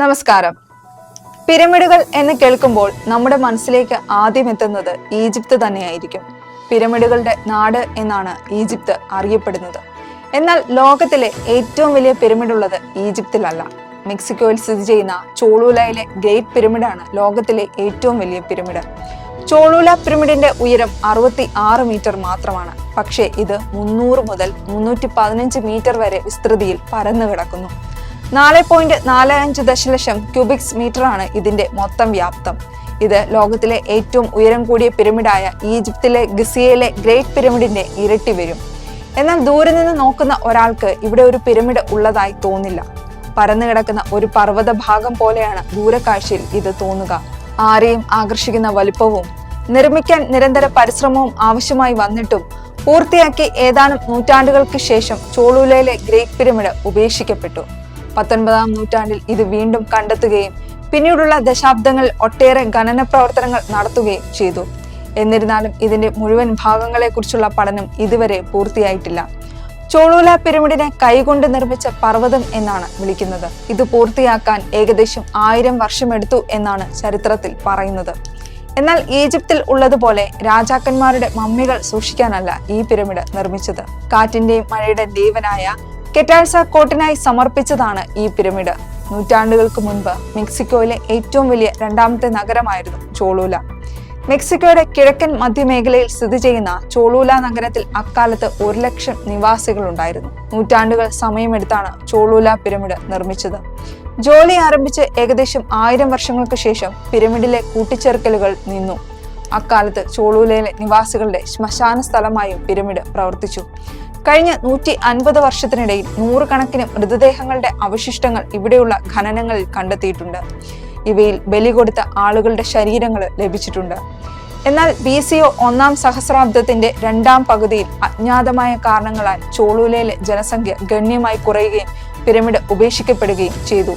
നമസ്കാരം. പിരമിഡുകൾ എന്ന് കേൾക്കുമ്പോൾ നമ്മുടെ മനസ്സിലേക്ക് ആദ്യം എത്തുന്നത് ഈജിപ്ത് തന്നെയായിരിക്കും. പിരമിഡുകളുടെ നാട് എന്നാണ് ഈജിപ്ത് അറിയപ്പെടുന്നത്. എന്നാൽ ലോകത്തിലെ ഏറ്റവും വലിയ പിരമിഡ് ഉള്ളത് ഈജിപ്തിലല്ല. മെക്സിക്കോയിൽ സ്ഥിതി ചെയ്യുന്ന ചോളൂലയിലെ ഗ്രേറ്റ് പിരമിഡാണ് ലോകത്തിലെ ഏറ്റവും വലിയ പിരമിഡ്. ചോളൂല പിരമിഡിന്റെ ഉയരം അറുപത്തി ആറ് മീറ്റർ മാത്രമാണ്. പക്ഷേ ഇത് മുന്നൂറ് മുതൽ മുന്നൂറ്റി പതിനഞ്ച് മീറ്റർ വരെ വിസ്തൃതിയിൽ പരന്നു കിടക്കുന്നു നാല് പോയിന്റ് നാല് അഞ്ച് ദശലക്ഷം ക്യൂബിക്സ് മീറ്ററാണ് ഇതിന്റെ മൊത്തം വ്യാപ്തം. ഇത് ലോകത്തിലെ ഏറ്റവും ഉയരം കൂടിയ പിരമിഡായ ഈജിപ്തിലെ ഗിസിയയിലെ ഗ്രേറ്റ് പിരമിഡിന്റെ ഇരട്ടി വരും. എന്നാൽ ദൂരെ നിന്ന് നോക്കുന്ന ഒരാൾക്ക് ഇവിടെ ഒരു പിരമിഡ് ഉള്ളതായി തോന്നില്ല. പരന്നു കിടക്കുന്ന ഒരു പർവത ഭാഗം പോലെയാണ് ദൂരക്കാഴ്ചയിൽ ഇത് തോന്നുക. ആരെയും ആകർഷിക്കുന്ന വലുപ്പവും നിർമ്മിക്കാൻ നിരന്തര പരിശ്രമവും ആവശ്യമായി വന്നിട്ടും പൂർത്തിയാക്കി ഏതാനും നൂറ്റാണ്ടുകൾക്ക് ശേഷം ചോളൂലയിലെ ഗ്രേറ്റ് പിരമിഡ് ഉപേക്ഷിക്കപ്പെട്ടു. പത്തൊൻപതാം നൂറ്റാണ്ടിൽ ഇത് വീണ്ടും കണ്ടെത്തുകയും പിന്നീടുള്ള ദശാബ്ദങ്ങൾ ഒട്ടേറെ ഖനന പ്രവർത്തനങ്ങൾ നടത്തുകയും ചെയ്തു. എന്നിരുന്നാലും ഇതിന്റെ മുഴുവൻ ഭാഗങ്ങളെക്കുറിച്ചുള്ള പഠനം ഇതുവരെ പൂർത്തിയായിട്ടില്ല. ചോളൂല പിരമിഡിനെ കൈകൊണ്ട് നിർമ്മിച്ച പർവതം എന്നാണ് വിളിക്കുന്നത്. ഇത് പൂർത്തിയാക്കാൻ ഏകദേശം ആയിരം വർഷമെടുത്തു എന്നാണ് ചരിത്രത്തിൽ പറയുന്നത്. എന്നാൽ ഈജിപ്തിൽ ഉള്ളതുപോലെ രാജാക്കന്മാരുടെ മമ്മികൾ സൂക്ഷിക്കാനല്ല ഈ പിരമിഡ് നിർമ്മിച്ചത്. കാറ്റിന്റെയും മഴയുടെ ദേവനായ കെറ്റാൽസ കോട്ടിനായി സമർപ്പിച്ചതാണ് ഈ പിരമിഡ്. നൂറ്റാണ്ടുകൾക്ക് മുൻപ് മെക്സിക്കോയിലെ ഏറ്റവും വലിയ രണ്ടാമത്തെ നഗരമായിരുന്നു ചോളൂല. മെക്സിക്കോയുടെ കിഴക്കൻ മധ്യമേഖലയിൽ സ്ഥിതി ചെയ്യുന്ന ചോളൂല നഗരത്തിൽ അക്കാലത്ത് ഒരു ലക്ഷം നിവാസികൾ ഉണ്ടായിരുന്നു നൂറ്റാണ്ടുകൾ സമയമെടുത്താണ് ചോളൂല പിരമിഡ് നിർമ്മിച്ചത്. ജോലി ആരംഭിച്ച് ഏകദേശം ആയിരം വർഷങ്ങൾക്ക് ശേഷം പിരമിഡിലെ കൂട്ടിച്ചേർക്കലുകൾ നിന്നു. അക്കാലത്ത് ചോളൂലയിലെ നിവാസികളുടെ ശ്മശാന സ്ഥലമായും പിരമിഡ് പ്രവർത്തിച്ചു. കഴിഞ്ഞ നൂറ്റി അൻപത് വർഷത്തിനിടയിൽ നൂറുകണക്കിന് മൃതദേഹങ്ങളുടെ അവശിഷ്ടങ്ങൾ ഇവിടെയുള്ള ഖനനങ്ങളിൽ കണ്ടെത്തിയിട്ടുണ്ട്. ഇവയിൽ ബലി കൊടുത്ത ആളുകളുടെ ശരീരങ്ങൾ ലഭിച്ചിട്ടുണ്ട്. എന്നാൽ ബി സി ഒ ഒന്നാം സഹസ്രാബ്ദത്തിന്റെ രണ്ടാം പകുതിയിൽ അജ്ഞാതമായ കാരണങ്ങളാൽ ചോളൂലയിലെ ജനസംഖ്യ ഗണ്യമായി കുറയുകയും പിരമിഡ് ഉപേക്ഷിക്കപ്പെടുകയും ചെയ്തു.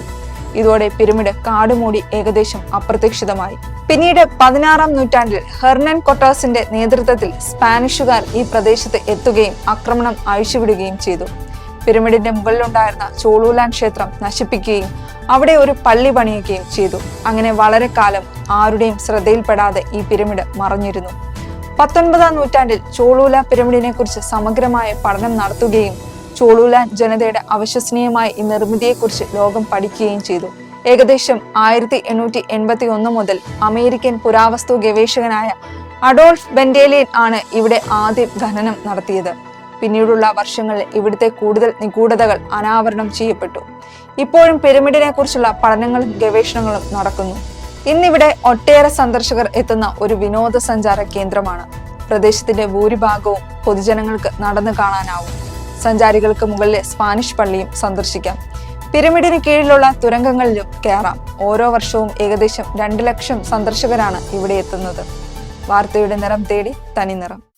ഇതോടെ പിരമിഡ് കാടുമൂടി ഏകദേശം അപ്രതീക്ഷിതമായി. പിന്നീട് പതിനാറാം നൂറ്റാണ്ടിൽ ഹെർണൻ കൊട്ടാസിന്റെ നേതൃത്വത്തിൽ സ്പാനിഷുകാർ ഈ പ്രദേശത്ത് എത്തുകയും ആക്രമണം അഴിച്ചുവിടുകയും ചെയ്തു. പിരമിഡിന്റെ മുകളിലുണ്ടായിരുന്ന ചോളൂലാൻ ക്ഷേത്രം നശിപ്പിക്കുകയും അവിടെ ഒരു പള്ളി പണിയുകയും ചെയ്തു. അങ്ങനെ വളരെ കാലം ആരുടെയും ശ്രദ്ധയിൽപ്പെടാതെ ഈ പിരമിഡ് മറഞ്ഞിരുന്നു. പത്തൊൻപതാം നൂറ്റാണ്ടിൽ ചോളൂല പിരമിഡിനെ കുറിച്ച് സമഗ്രമായ പഠനം നടത്തുകയും ചോളൂലാൻ ജനതയുടെ അവിശ്വസനീയമായ ഈ നിർമ്മിതിയെക്കുറിച്ച് ലോകം പഠിക്കുകയും ചെയ്തു. ഏകദേശം ആയിരത്തി എണ്ണൂറ്റി എൺപത്തി ഒന്ന് മുതൽ അമേരിക്കൻ പുരാവസ്തു ഗവേഷകനായ അഡോൾഫ് ബെൻഡേലിയൻ ആണ് ഇവിടെ ആദ്യം ഖനനം നടത്തിയത്. പിന്നീടുള്ള വർഷങ്ങളിൽ ഇവിടുത്തെ കൂടുതൽ നിഗൂഢതകൾ അനാവരണം ചെയ്യപ്പെട്ടു. ഇപ്പോഴും പിരമിഡിനെ കുറിച്ചുള്ള പഠനങ്ങളും ഗവേഷണങ്ങളും നടക്കുന്നു. ഇന്നിവിടെ ഒട്ടേറെ സന്ദർശകർ എത്തുന്ന ഒരു വിനോദസഞ്ചാര കേന്ദ്രമാണ്. പ്രദേശത്തിന്റെ ഭൂരിഭാഗവും പൊതുജനങ്ങൾക്ക് നടന്നു കാണാനാവും. സഞ്ചാരികൾക്ക് മുകളിലെ സ്പാനിഷ് പള്ളിയും സന്ദർശിക്കാം. പിരമിഡിന് കീഴിലുള്ള തുരങ്കങ്ങളിലും കയറാം. ഓരോ വർഷവും ഏകദേശം രണ്ട് ലക്ഷം സന്ദർശകരാണ് ഇവിടെ എത്തുന്നത്. വാർത്തയുടെ നിറം തേടി തനി നിറം